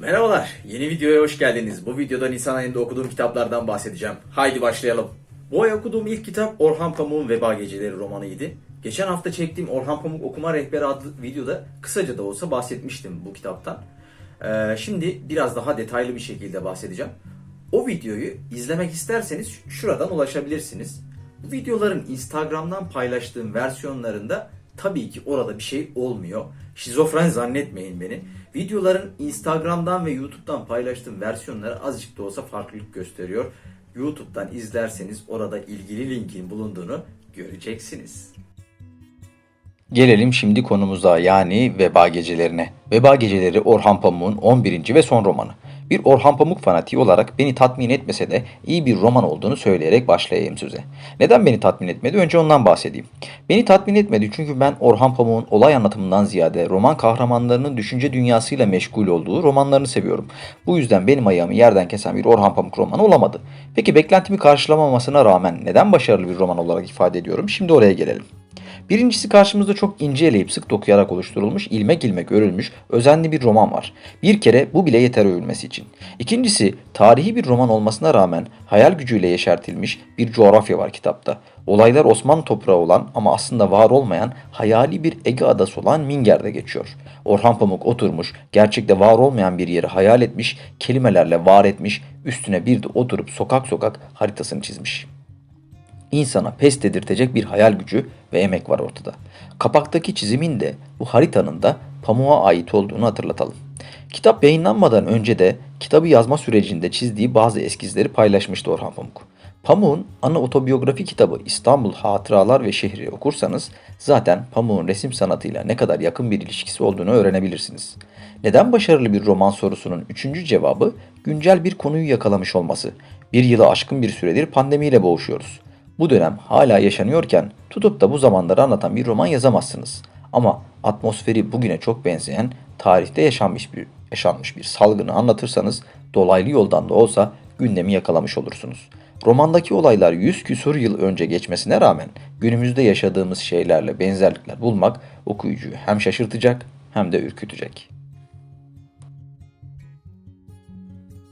Merhabalar, yeni videoya hoş geldiniz. Bu videoda Nisan ayında okuduğum kitaplardan bahsedeceğim. Haydi başlayalım. Bu ay okuduğum ilk kitap Orhan Pamuk'un Veba Geceleri romanıydı. Geçen hafta çektiğim Orhan Pamuk Okuma Rehberi adlı videoda kısaca da olsa bahsetmiştim bu kitaptan. Ee, şimdi biraz daha detaylı bir şekilde bahsedeceğim. O videoyu izlemek isterseniz şuradan ulaşabilirsiniz. Bu videoların Instagram'dan paylaştığım versiyonlarında tabii ki orada bir şey olmuyor. Şizofren zannetmeyin beni. Videoların Instagram'dan ve YouTube'dan paylaştığım versiyonları azıcık da olsa farklılık gösteriyor. YouTube'dan izlerseniz orada ilgili linkin bulunduğunu göreceksiniz. Gelelim şimdi konumuza yani Veba Gecelerine. Veba Geceleri Orhan Pamuk'un 11. ve son romanı. Bir Orhan Pamuk fanatiği olarak beni tatmin etmese de iyi bir roman olduğunu söyleyerek başlayayım söze. Neden beni tatmin etmedi? Önce ondan bahsedeyim. Beni tatmin etmedi çünkü ben Orhan Pamuk'un olay anlatımından ziyade roman kahramanlarının düşünce dünyasıyla meşgul olduğu romanlarını seviyorum. Bu yüzden benim ayağımı yerden kesen bir Orhan Pamuk romanı olamadı. Peki beklentimi karşılamamasına rağmen neden başarılı bir roman olarak ifade ediyorum? Şimdi oraya gelelim. Birincisi karşımızda çok ince eleyip sık dokuyarak oluşturulmuş, ilmek ilmek örülmüş, özenli bir roman var. Bir kere bu bile yeter övülmesi için. İkincisi, tarihi bir roman olmasına rağmen hayal gücüyle yeşertilmiş bir coğrafya var kitapta. Olaylar Osmanlı toprağı olan ama aslında var olmayan hayali bir Ege adası olan Minger'de geçiyor. Orhan Pamuk oturmuş, gerçekte var olmayan bir yeri hayal etmiş, kelimelerle var etmiş, üstüne bir de oturup sokak sokak haritasını çizmiş. İnsana pes dedirtecek bir hayal gücü ve emek var ortada. Kapaktaki çizimin de bu haritanın da pamuğa ait olduğunu hatırlatalım. Kitap yayınlanmadan önce de kitabı yazma sürecinde çizdiği bazı eskizleri paylaşmıştı Orhan Pamuk. Pamuk'un ana otobiyografi kitabı İstanbul Hatıralar ve Şehri okursanız zaten Pamuk'un resim sanatıyla ne kadar yakın bir ilişkisi olduğunu öğrenebilirsiniz. Neden başarılı bir roman sorusunun üçüncü cevabı güncel bir konuyu yakalamış olması. Bir yılı aşkın bir süredir pandemiyle boğuşuyoruz. Bu dönem hala yaşanıyorken tutup da bu zamanları anlatan bir roman yazamazsınız. Ama atmosferi bugüne çok benzeyen tarihte yaşanmış bir yaşanmış bir salgını anlatırsanız dolaylı yoldan da olsa gündemi yakalamış olursunuz. Romandaki olaylar 100 küsur yıl önce geçmesine rağmen günümüzde yaşadığımız şeylerle benzerlikler bulmak okuyucuyu hem şaşırtacak hem de ürkütecek.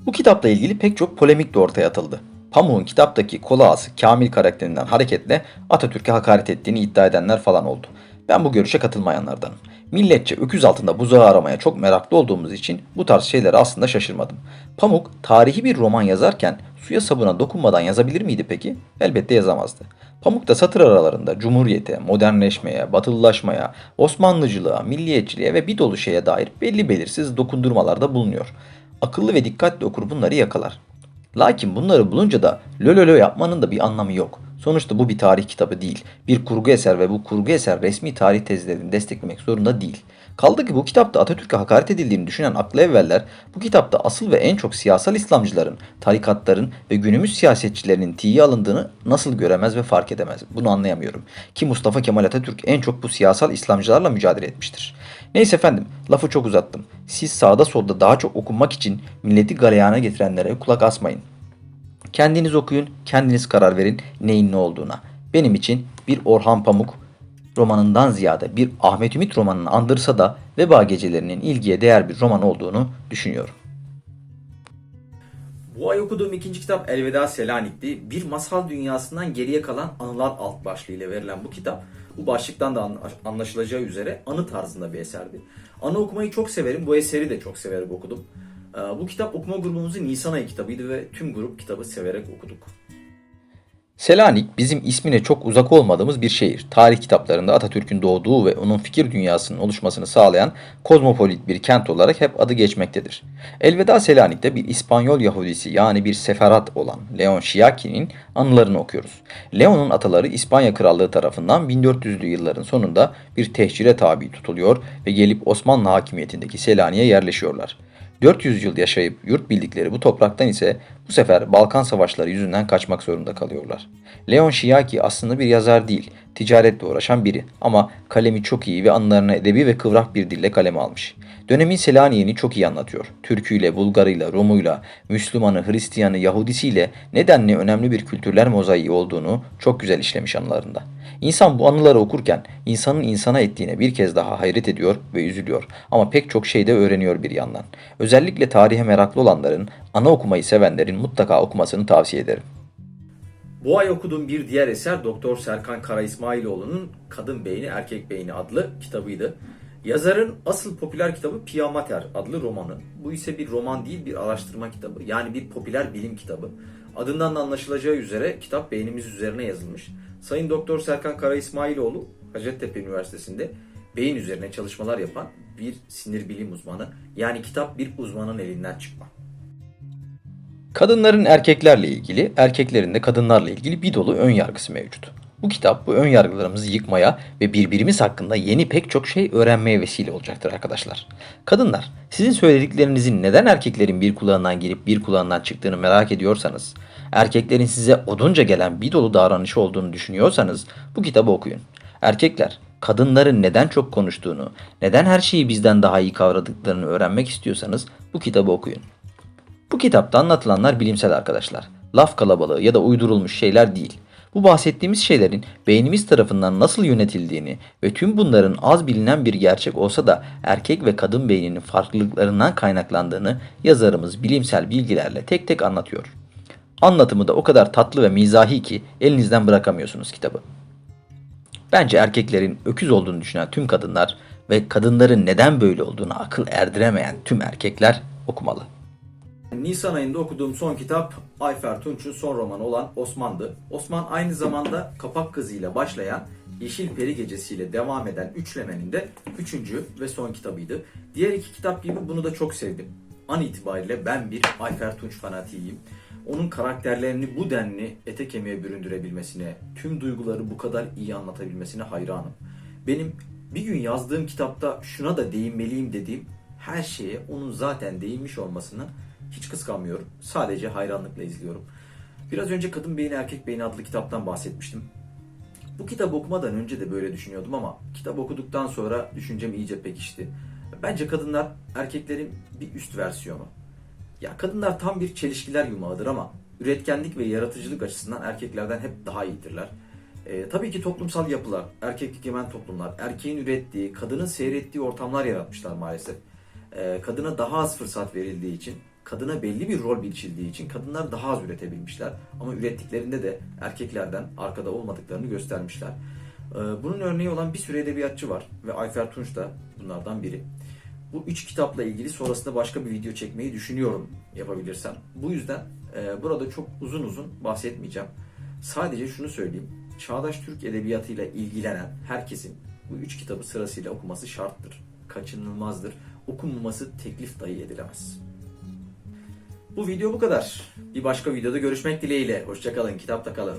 Bu kitapla ilgili pek çok polemik de ortaya atıldı. Pamuk'un kitaptaki kola ağası Kamil karakterinden hareketle Atatürk'e hakaret ettiğini iddia edenler falan oldu. Ben bu görüşe katılmayanlardanım. Milletçe öküz altında buzağı aramaya çok meraklı olduğumuz için bu tarz şeylere aslında şaşırmadım. Pamuk tarihi bir roman yazarken suya sabuna dokunmadan yazabilir miydi peki? Elbette yazamazdı. Pamuk da satır aralarında cumhuriyete, modernleşmeye, batılılaşmaya, Osmanlıcılığa, milliyetçiliğe ve bir dolu şeye dair belli belirsiz dokundurmalarda bulunuyor. Akıllı ve dikkatli okur bunları yakalar. Lakin bunları bulunca da lölölö yapmanın da bir anlamı yok. Sonuçta bu bir tarih kitabı değil. Bir kurgu eser ve bu kurgu eser resmi tarih tezlerini desteklemek zorunda değil. Kaldı ki bu kitapta Atatürk'e hakaret edildiğini düşünen aklı evveller bu kitapta asıl ve en çok siyasal İslamcıların, tarikatların ve günümüz siyasetçilerinin tiye alındığını nasıl göremez ve fark edemez? Bunu anlayamıyorum. Ki Mustafa Kemal Atatürk en çok bu siyasal İslamcılarla mücadele etmiştir. Neyse efendim lafı çok uzattım. Siz sağda solda daha çok okunmak için milleti galeyana getirenlere kulak asmayın. Kendiniz okuyun, kendiniz karar verin neyin ne olduğuna. Benim için bir Orhan Pamuk romanından ziyade bir Ahmet Ümit romanını andırsa da Veba Gecelerinin ilgiye değer bir roman olduğunu düşünüyorum. Bu ay okuduğum ikinci kitap Elveda Selanik'ti. Bir masal dünyasından geriye kalan anılar alt başlığıyla verilen bu kitap bu başlıktan da anlaşılacağı üzere anı tarzında bir eserdi. Anı okumayı çok severim. Bu eseri de çok severek okudum. Ee, Bu kitap okuma grubumuzun Nisan ayı kitabıydı ve tüm grup kitabı severek okuduk. Selanik bizim ismine çok uzak olmadığımız bir şehir. Tarih kitaplarında Atatürk'ün doğduğu ve onun fikir dünyasının oluşmasını sağlayan kozmopolit bir kent olarak hep adı geçmektedir. Elveda Selanik'te bir İspanyol Yahudisi yani bir seferat olan Leon Şiaki'nin anılarını okuyoruz. Leon'un ataları İspanya Krallığı tarafından 1400'lü yılların sonunda bir tehcire tabi tutuluyor ve gelip Osmanlı hakimiyetindeki Selanik'e yerleşiyorlar. 400 yıl yaşayıp yurt bildikleri bu topraktan ise bu sefer Balkan savaşları yüzünden kaçmak zorunda kalıyorlar. Leon Şiaki aslında bir yazar değil, Ticaretle uğraşan biri ama kalemi çok iyi ve anılarını edebi ve kıvrak bir dille kaleme almış. Dönemin Selanik'ini çok iyi anlatıyor. Türküyle, Bulgarıyla, Rumuyla, Müslümanı, Hristiyanı, Yahudisiyle nedenli önemli bir kültürler mozaiği olduğunu çok güzel işlemiş anılarında. İnsan bu anıları okurken insanın insana ettiğine bir kez daha hayret ediyor ve üzülüyor. Ama pek çok şey de öğreniyor bir yandan. Özellikle tarihe meraklı olanların, ana okumayı sevenlerin mutlaka okumasını tavsiye ederim. Bu ay okuduğum bir diğer eser Doktor Serkan Kara İsmailoğlu'nun Kadın Beyni Erkek Beyni adlı kitabıydı. Yazarın asıl popüler kitabı Pia Mater adlı romanı. Bu ise bir roman değil bir araştırma kitabı. Yani bir popüler bilim kitabı. Adından da anlaşılacağı üzere kitap beynimiz üzerine yazılmış. Sayın Doktor Serkan Kara İsmailoğlu Hacettepe Üniversitesi'nde beyin üzerine çalışmalar yapan bir sinir bilim uzmanı. Yani kitap bir uzmanın elinden çıkma. Kadınların erkeklerle ilgili, erkeklerin de kadınlarla ilgili bir dolu ön yargısı mevcut. Bu kitap bu ön yargılarımızı yıkmaya ve birbirimiz hakkında yeni pek çok şey öğrenmeye vesile olacaktır arkadaşlar. Kadınlar, sizin söylediklerinizin neden erkeklerin bir kulağından girip bir kulağından çıktığını merak ediyorsanız, erkeklerin size odunca gelen bir dolu davranışı olduğunu düşünüyorsanız bu kitabı okuyun. Erkekler, kadınların neden çok konuştuğunu, neden her şeyi bizden daha iyi kavradıklarını öğrenmek istiyorsanız bu kitabı okuyun. Bu kitapta anlatılanlar bilimsel arkadaşlar. Laf kalabalığı ya da uydurulmuş şeyler değil. Bu bahsettiğimiz şeylerin beynimiz tarafından nasıl yönetildiğini ve tüm bunların az bilinen bir gerçek olsa da erkek ve kadın beyninin farklılıklarından kaynaklandığını yazarımız bilimsel bilgilerle tek tek anlatıyor. Anlatımı da o kadar tatlı ve mizahi ki elinizden bırakamıyorsunuz kitabı. Bence erkeklerin öküz olduğunu düşünen tüm kadınlar ve kadınların neden böyle olduğunu akıl erdiremeyen tüm erkekler okumalı. Nisan ayında okuduğum son kitap Ayfer Tunç'un son romanı olan Osman'dı. Osman aynı zamanda Kapak Kızı'yla başlayan Yeşil Peri Gecesi'yle devam eden üçlemenin de üçüncü ve son kitabıydı. Diğer iki kitap gibi bunu da çok sevdim. An itibariyle ben bir Ayfer Tunç fanatiyim. Onun karakterlerini bu denli ete kemiğe büründürebilmesine, tüm duyguları bu kadar iyi anlatabilmesine hayranım. Benim bir gün yazdığım kitapta şuna da değinmeliyim dediğim her şeye onun zaten değinmiş olmasını hiç kıskanmıyorum. Sadece hayranlıkla izliyorum. Biraz önce Kadın Beyni Erkek Beyni adlı kitaptan bahsetmiştim. Bu kitabı okumadan önce de böyle düşünüyordum ama kitap okuduktan sonra düşüncem iyice pekişti. Bence kadınlar erkeklerin bir üst versiyonu. Ya kadınlar tam bir çelişkiler yumağıdır ama üretkenlik ve yaratıcılık açısından erkeklerden hep daha iyidirler. Ee, tabii ki toplumsal yapılar, erkek egemen toplumlar, erkeğin ürettiği, kadının seyrettiği ortamlar yaratmışlar maalesef. Ee, kadına daha az fırsat verildiği için, kadına belli bir rol biçildiği için kadınlar daha az üretebilmişler. Ama ürettiklerinde de erkeklerden arkada olmadıklarını göstermişler. Ee, bunun örneği olan bir sürü edebiyatçı var ve Ayfer Tunç da bunlardan biri. Bu üç kitapla ilgili sonrasında başka bir video çekmeyi düşünüyorum yapabilirsem. Bu yüzden e, burada çok uzun uzun bahsetmeyeceğim. Sadece şunu söyleyeyim. Çağdaş Türk edebiyatıyla ilgilenen herkesin bu üç kitabı sırasıyla okuması şarttır. Kaçınılmazdır. Okunmaması teklif dahi edilemez. Bu video bu kadar. Bir başka videoda görüşmek dileğiyle. Hoşçakalın, kitapta kalın.